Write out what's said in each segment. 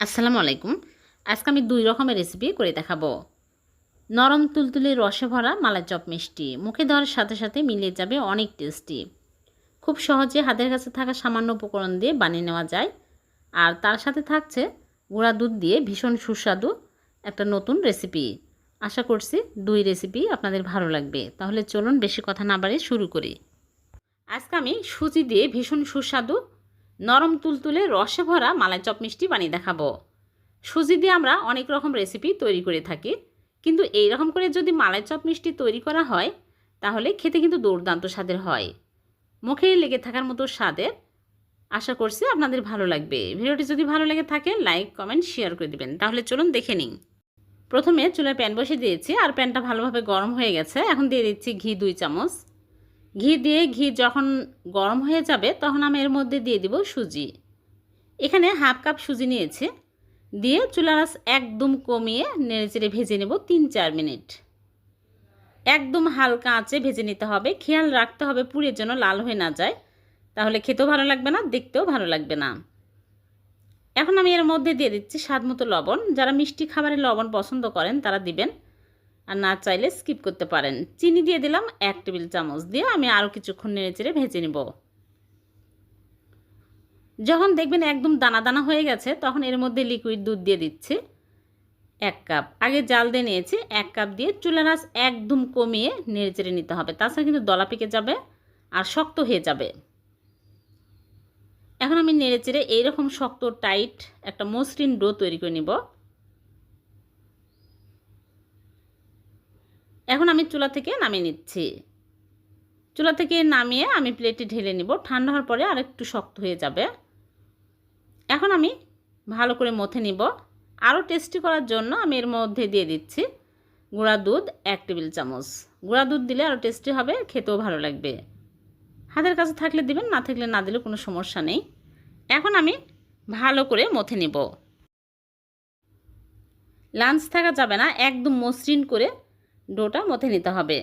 আসসালামু আলাইকুম। আজকে আমি দুই রকমের রেসিপি করে দেখাবো। নরম তুলতুলে রসে ভরা মালাই চপ মিষ্টি। মুখে দেওয়ার সাথে সাথে মিলিয়ে যাবে অনেক টেস্টি খুব সহজে হাতের কাছে থাকা সামান্য উপকরণ দিয়ে বানিয়ে নেওয়া যায়। আর তার সাথে থাকছে গুঁড়া দুধ দিয়ে ভীষণ সুস্বাদু একটা নতুন রেসিপি আশা করছি দুই রেসিপি আপনাদের ভালো লাগবে। তাহলে চলুন বেশি কথা না বাড়িয়ে শুরু করি। আজকে আমি সুজি দিয়ে ভীষণ সুস্বাদু নরম তুলতুলে রসে ভরা মালাই চপ মিষ্টি বানিয়ে দেখাবো। সুজি দিয়ে আমরা অনেক রকম রেসিপি তৈরি করে থাকি। কিন্তু এই রকম করে যদি মালাই চপ মিষ্টি তৈরি করা হয়, তাহলে খেতে কিন্তু দুর্দান্ত স্বাদের হয়। মুখে লেগে থাকার মতো স্বাদের আশা করছি আপনাদের ভালো লাগবে। ভিডিওটি যদি ভালো লেগে থাকে লাইক কমেন্ট শেয়ার করে দিবেন। তাহলে চলুন দেখে নিন প্রথমে চুলায় প্যান বসে দিয়েছি, আর প্যানটা ভালোভাবে গরম হয়ে গেছে। এখন দিয়ে দিচ্ছি ঘি দুই চামচ। ঘি দিয়ে ঘি যখন গরম হয়ে যাবে, তখন আমি এর মধ্যে দিয়ে দিব সুজি। এখানে হাফ কাপ সুজি নিয়েছে। দিয়ে চুলার আঁচ একদম কমিয়ে নেড়েচেড়ে ভেজে নেব তিন চার মিনিট। একদম হালকা আঁচে ভেজে নিতে হবে। খেয়াল রাখতে হবে পুড়ের জন্য লাল হয়ে না যায়। তাহলে খেতেও ভালো লাগবে না, দেখতেও ভালো লাগবে না। এখন আমি এর মধ্যে দিয়ে দিচ্ছি স্বাদ মতো লবণ। যারা মিষ্টি খাবারে লবণ পছন্দ করেন, তারা দিবেন। আর না চাইলে স্কিপ করতে পারেন। চিনি দিয়ে দিলাম এক টেবিল চামচ দিয়ে আমি আরও কিছুক্ষণ নেড়ে চেড়ে ভেজে নেব। যখন দেখবেন একদম দানা দানা হয়ে গেছে, তখন এর মধ্যে লিকুইড দুধ দিয়ে দিচ্ছি। এক কাপ। আগে জাল দিয়ে নিয়েছি, এক কাপ দিয়ে চুলার আঁচ একদম কমিয়ে নেড়ে চেড়ে নিতে হবে। তাছাড়া কিন্তু দলা পেকে যাবে আর শক্ত হয়ে যাবে। এখন আমি নেড়ে চেড়ে এইরকম শক্ত, টাইট একটা মসৃণ ডো তৈরি করে নিব। এখন আমি চুলা থেকে নামিয়ে নিচ্ছি। চুলা থেকে নামিয়ে আমি প্লেটে ঢেলে নিব। ঠান্ডা হওয়ার পরে আর একটু শক্ত হয়ে যাবে। এখন আমি ভালো করে মথে নিব। আরও টেস্টি করার জন্য আমি এর মধ্যে দিয়ে দিচ্ছি গুঁড়া দুধ এক টেবিল চামচ। গুঁড়া দুধ দিলে আরও টেস্টি হবে, খেতেও ভালো লাগবে। হাতের কাছে থাকলে দিবেন, না থাকলে না দিলে কোনো সমস্যা নেই। এখন আমি ভালো করে মথে নিব। লাঞ্চ থাকা যাবে না, একদম মসৃণ করে ডোটা মথে নিতে হবে।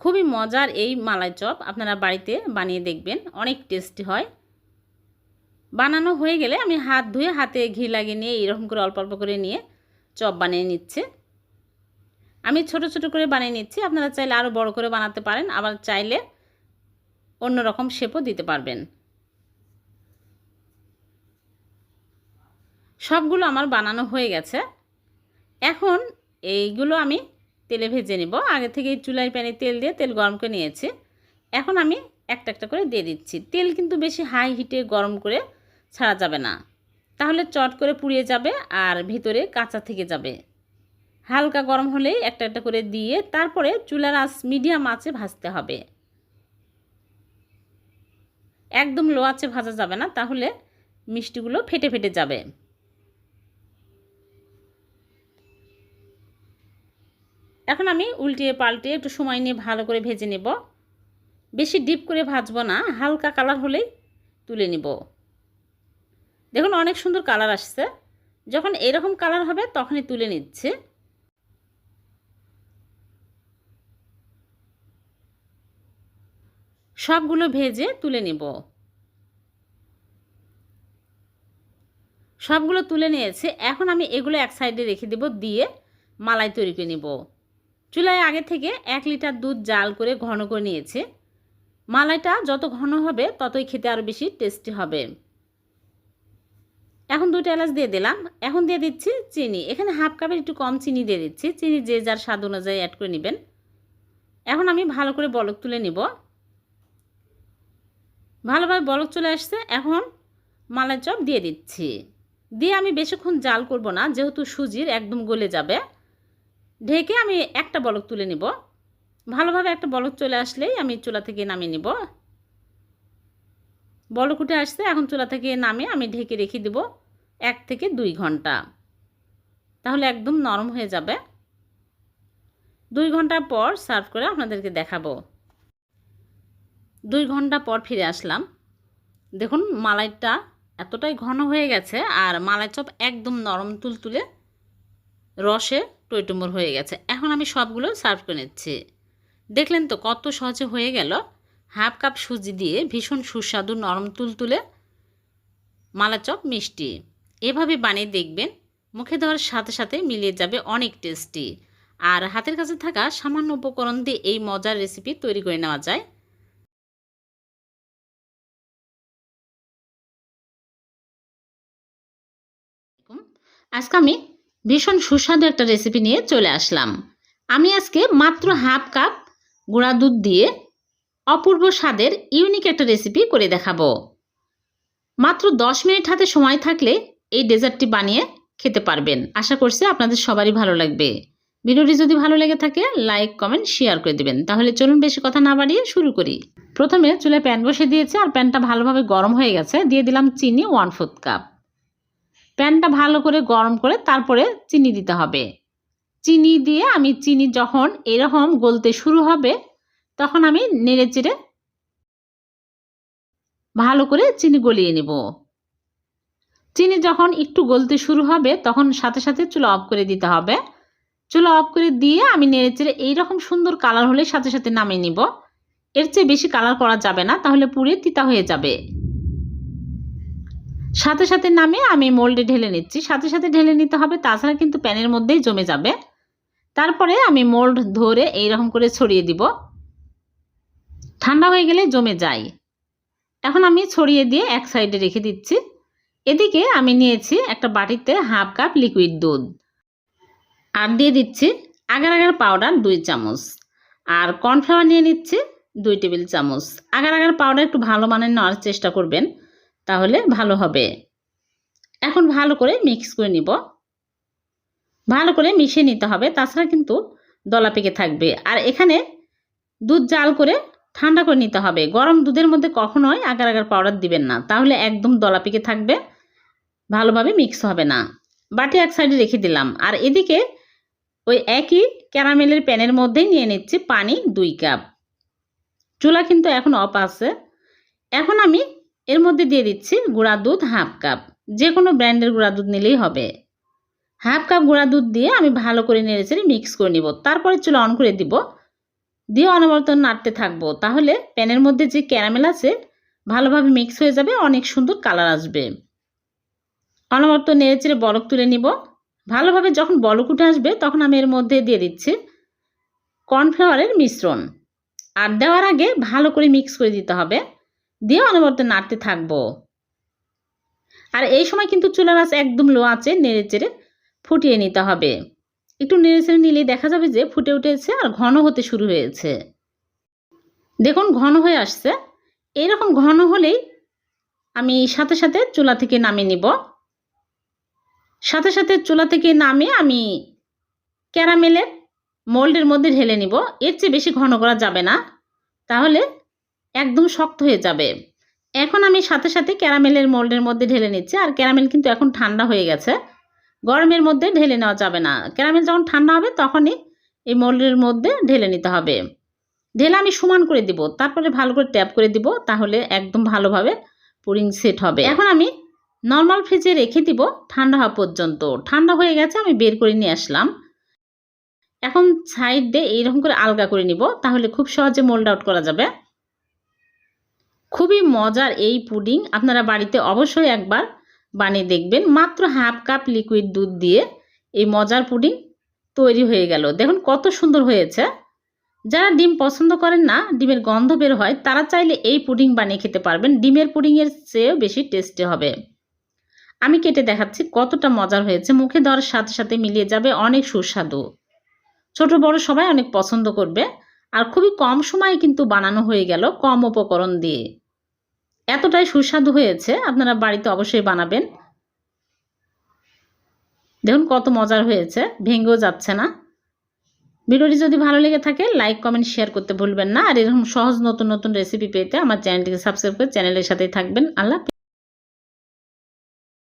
খুবই মজার এই মালাই চপ আপনারা বাড়িতে বানিয়ে দেখবেন, অনেক টেস্টি হয়। বানানো হয়ে গেলে আমি হাত ধুয়ে হাতে ঘি লাগিয়ে নিয়ে এরকম করে অল্প অল্প করে নিয়ে চপ বানিয়ে নিচ্ছে। আমি ছোট ছোট করে বানিয়ে নিচ্ছি, আপনারা চাইলে আরও বড় করে বানাতে পারেন, আবার চাইলে অন্য রকম শেপও দিতে পারবেন। সবগুলো আমার বানানো হয়ে গেছে। এখন এইগুলো আমি তেলে ভেজে নিব। আগে থেকে চুলায় প্যানে তেল দিয়ে তেল গরম করে নিয়েছি। এখন আমি একটা একটা করে দিয়ে দিচ্ছি। তেল কিন্তু বেশি হাই হিটে গরম করে ছাড়া যাবে না। তাহলে চট করে পুড়িয়ে যাবে আর ভিতরে কাঁচা থেকে যাবে। হালকা গরম হলেই একটা একটা করে দিয়ে তারপরে চুলার আঁচ মিডিয়াম আঁচে ভাজতে হবে। একদম লো আঁচে ভাজা যাবে না, তাহলে মিষ্টিগুলো ফেটে ফেটে যাবে। এখন আমি উল্টিয়ে পাল্টে একটু সময় নিয়ে ভালো করে ভেজে নেব। বেশি ডিপ করে ভাজবো না, হালকা কালার হলেই তুলে নিব। দেখুন অনেক সুন্দর কালার আসছে। যখন এরকম কালার হবে তখনই তুলে নিচ্ছে। সবগুলো ভেজে তুলে নিব। সবগুলো তুলে নিয়েছে। এখন আমি এগুলো এক সাইডে রেখে দেব, দিয়ে মালাই তৈরি করে নিব। চুলায় আগে থেকে এক লিটার দুধ জাল করে ঘন করে নিয়েছে। মালাইটা যত ঘন হবে, ততই খেতে আরও বেশি টেস্টি হবে। এখন দুটো এলাচ দিয়ে দিলাম। এখন দিয়ে দিচ্ছি চিনি। এখানে হাফ কাপের একটু কম চিনি দিয়ে দিচ্ছি। চিনি যে যার স্বাদ অনুযায়ী অ্যাড করে নেবেন। এখন আমি ভালো করে বলক তুলে নিব। ভালোভাবে বলক চলে আসছে। এখন মালাই চপ দিয়ে দিচ্ছি। দিয়ে আমি বেশিক্ষণ জাল করব না, যেহেতু সুজির একদম গলে যাবে। ঢেকে আমি একটা বলক তুলে নিব। ভালোভাবে একটা বলক চলে আসলেই আমি চুলা থেকে নামিয়ে নিব। বলক উঠে আসছে, এখন চুলা থেকে নামিয়ে আমি ঢেকে রেখে দেব এক থেকে দুই ঘণ্টা। তাহলে একদম নরম হয়ে যাবে। দুই ঘণ্টা পর সার্ভ করে আপনাদেরকে দেখাবো। দুই ঘণ্টা পর ফিরে আসলাম। দেখুন, মালাইটা এতটাই ঘন হয়ে গেছে আর মালাই চপ একদম নরম তুলতুলে রসে টইটুম্বর হয়ে গেছে। এখন আমি সবগুলো সার্ভ করে নিচ্ছি। দেখলেন তো কত সহজে হয়ে গেল? হাফ কাপ সুজি দিয়ে ভীষণ সুস্বাদু নরম তুলতুলে মালা চপ মিষ্টি। এভাবে বানিয়ে দেখবেন, মুখে দেওয়ার সাথে সাথে মিলিয়ে যাবে অনেক টেস্টি। আর হাতের কাছে থাকা সামান্য উপকরণ দিয়ে এই মজার রেসিপি তৈরি করে নেওয়া যায়। আজকে আমি ভীষণ সুস্বাদু একটা রেসিপি নিয়ে চলে আসলাম। আমি আজকে মাত্র হাফ কাপ গুঁড়া দুধ দিয়ে অপূর্ব স্বাদের ইউনিক একটা রেসিপি করে দেখাবো। মাত্র দশ মিনিট হাতে সময় থাকলে এই ডেজার্টটি বানিয়ে খেতে পারবেন। আশা করছি আপনাদের সবারই ভালো লাগবে। ভিডিওটি যদি ভালো লেগে থাকে লাইক কমেন্ট শেয়ার করে দেবেন। তাহলে চলুন বেশি কথা না বাড়িয়ে শুরু করি। প্রথমে চুলে প্যান বসে দিয়েছে, আর প্যানটা ভালোভাবে গরম হয়ে গেছে। দিয়ে দিলাম চিনি ওয়ান ফোর্থ কাপ। প্যানটা ভালো করে গরম করে তারপরে চিনি দিতে হবে। চিনি দিয়ে আমি চিনি যখন এরকম গলতে শুরু হবে, তখন আমি নেড়ে চেড়ে ভালো করে চিনি গলিয়ে নেব। চিনি যখন একটু গলতে শুরু হবে, তখন সাথে সাথে চুলা অফ করে দিতে হবে। চুলা অফ করে দিয়ে আমি নেড়ে চেড়ে এইরকম সুন্দর কালার হলে সাথে সাথে নামিয়ে নিব। এর চেয়ে বেশি কালার করা যাবে না, তাহলে পুড়ে তিতা হয়ে যাবে। সাথে সাথে নামে আমি মোল্ডে ঢেলে নিচ্ছি। সাথে সাথে ঢেলে নিতে হবে, তাছাড়া কিন্তু প্যানের মধ্যেই জমে যাবে। তারপরে আমি মোল্ড ধরে এইরকম করে ছড়িয়ে দিব। ঠান্ডা হয়ে গেলে জমে যায়। এখন আমি ছড়িয়ে দিয়ে এক সাইডে রেখে দিচ্ছি। এদিকে আমি নিয়েছি একটা বাটিতে হাফ কাপ লিকুইড দুধ। আর দিয়ে দিচ্ছি আগার আগার পাউডার দুই চামচ। আর কর্নফ্লাওয়ার নিয়ে নিচ্ছি দুই টেবিল চামচ। আগার আগার পাউডার একটু ভালো মানের নেওয়ার চেষ্টা করবেন। তাহলে ভালো হবে। এখন ভালো করে মিক্স করে নিব। ভালো করে মিশিয়ে নিতে হবে, তাছাড়া কিন্তু দলা পেকে থাকবে। আর এখানে দুধ জাল করে ঠান্ডা করে নিতে হবে। গরম দুধের মধ্যে কখনোই আগার আগার পাউডার দিবেন না। তাহলে একদম দলা পেকে থাকবে, ভালোভাবে মিক্স হবে না। বাটি এক সাইডে রেখে দিলাম। আর এদিকে ওই একই ক্যারামেলের প্যানের মধ্যেই নিয়ে নিচ্ছি পানি দুই কাপ। চুলা কিন্তু এখন অফ আছে। এখন আমি এর মধ্যে দিয়ে দিচ্ছি গুঁড়া দুধ হাফ কাপ। যে কোনো ব্র্যান্ডের গুঁড়া দুধ নিলেই হবে। হাফ কাপ গুঁড়া দুধ দিয়ে আমি ভালো করে নেড়েচেড়ে মিক্স করে নিব। তারপরে চুলা অন করে দিব। দিয়ে অনবরত নাড়তে থাকব। তাহলে প্যানের মধ্যে যে ক্যারামেল আছে, ভালোভাবে মিক্স হয়ে যাবে, অনেক সুন্দর কালার আসবে। অনবরত নেড়েচেড়ে বলক তুলে নিব। ভালোভাবে যখন বলক উঠে আসবে, তখন আমি এর মধ্যে দিয়ে দিচ্ছি কর্নফ্লাওয়ারের মিশ্রণ। আর দেওয়ার আগে ভালো করে মিক্স করে দিতে হবে। দিয়ে অনবরত নাড়তে থাকব। আর এই সময় কিন্তু চুলার আঁচ একদম লো আছে নেড়ে চেড়ে ফুটিয়ে নিতে হবে। একটু নেড়ে চেড়ে নিলেই দেখা যাবে যে ফুটে উঠেছে আর ঘন হতে শুরু হয়েছে। দেখুন, ঘন হয়ে আসছে। এরকম ঘন হলেই আমি সাথে সাথে চুলা থেকে নামিয়ে নিব। সাথে সাথে চুলা থেকে নামিয়ে আমি ক্যারামেলের মোল্ডের মধ্যে ঢেলে নিব। এর চেয়ে বেশি ঘন করা যাবে না। তাহলে একদম শক্ত হয়ে যাবে। এখন আমি সাথে সাথে ক্যারামেলের মোল্ডের মধ্যে ঢেলে নিচ্ছি। আর ক্যারামেল কিন্তু এখন ঠান্ডা হয়ে গেছে। গরমের মধ্যে ঢেলে নেওয়া যাবে না। ক্যারামেল যখন ঠান্ডা হবে তখনই এই মোল্ডের মধ্যে ঢেলে নিতে হবে। ঢেলে আমি সমান করে দিব। তারপরে ভালো করে ট্যাপ করে দিব। তাহলে একদম ভালোভাবে পুরিং সেট হবে। এখন আমি নর্মাল ফ্রিজে রেখে দিব ঠান্ডা হওয়া পর্যন্ত। ঠান্ডা হয়ে গেছে, আমি বের করে নিয়ে আসলাম। এখন সাইড দিয়ে এইরকম করে আলগা করে নিব। তাহলে খুব সহজে মোল্ড আউট করা যাবে। খুবই মজার এই পুডিং। আপনারা বাড়িতে অবশ্যই একবার বানিয়ে দেখবেন। মাত্র হাফ কাপ লিকুইড দুধ দিয়ে এই মজার পুডিং তৈরি হয়ে গেল। দেখুন কত সুন্দর হয়েছে। যারা ডিম পছন্দ করেন না, ডিমের গন্ধ বের হয়, তারা চাইলে এই পুডিং বানিয়ে খেতে পারবেন। ডিমের পুডিংয়ের চেয়েও বেশি টেস্টি হবে। আমি কেটে দেখাচ্ছি কতটা মজার হয়েছে। মুখে দেওয়ার সাথে সাথে মিলিয়ে যাবে অনেক সুস্বাদু। ছোট, বড় সবাই অনেক পছন্দ করবে। আর খুবই কম সময়ে কিন্তু বানানো হয়ে গেল কম উপকরণ দিয়ে। এতটাই সুস্বাদু হয়েছে, আপনারা বাড়িতে অবশ্যই বানাবেন। দেখুন কত মজার হয়েছে, ভেঙেও যাচ্ছে না। ভিডিওটি যদি ভালো লেগে থাকে, লাইক, কমেন্ট, শেয়ার করতে ভুলবেন না। আর এরকম সহজ নতুন নতুন রেসিপি পেতে আমার চ্যানেলটিকে সাবস্ক্রাইব করে চ্যানেলের সাথেই থাকবেন। আল্লাহ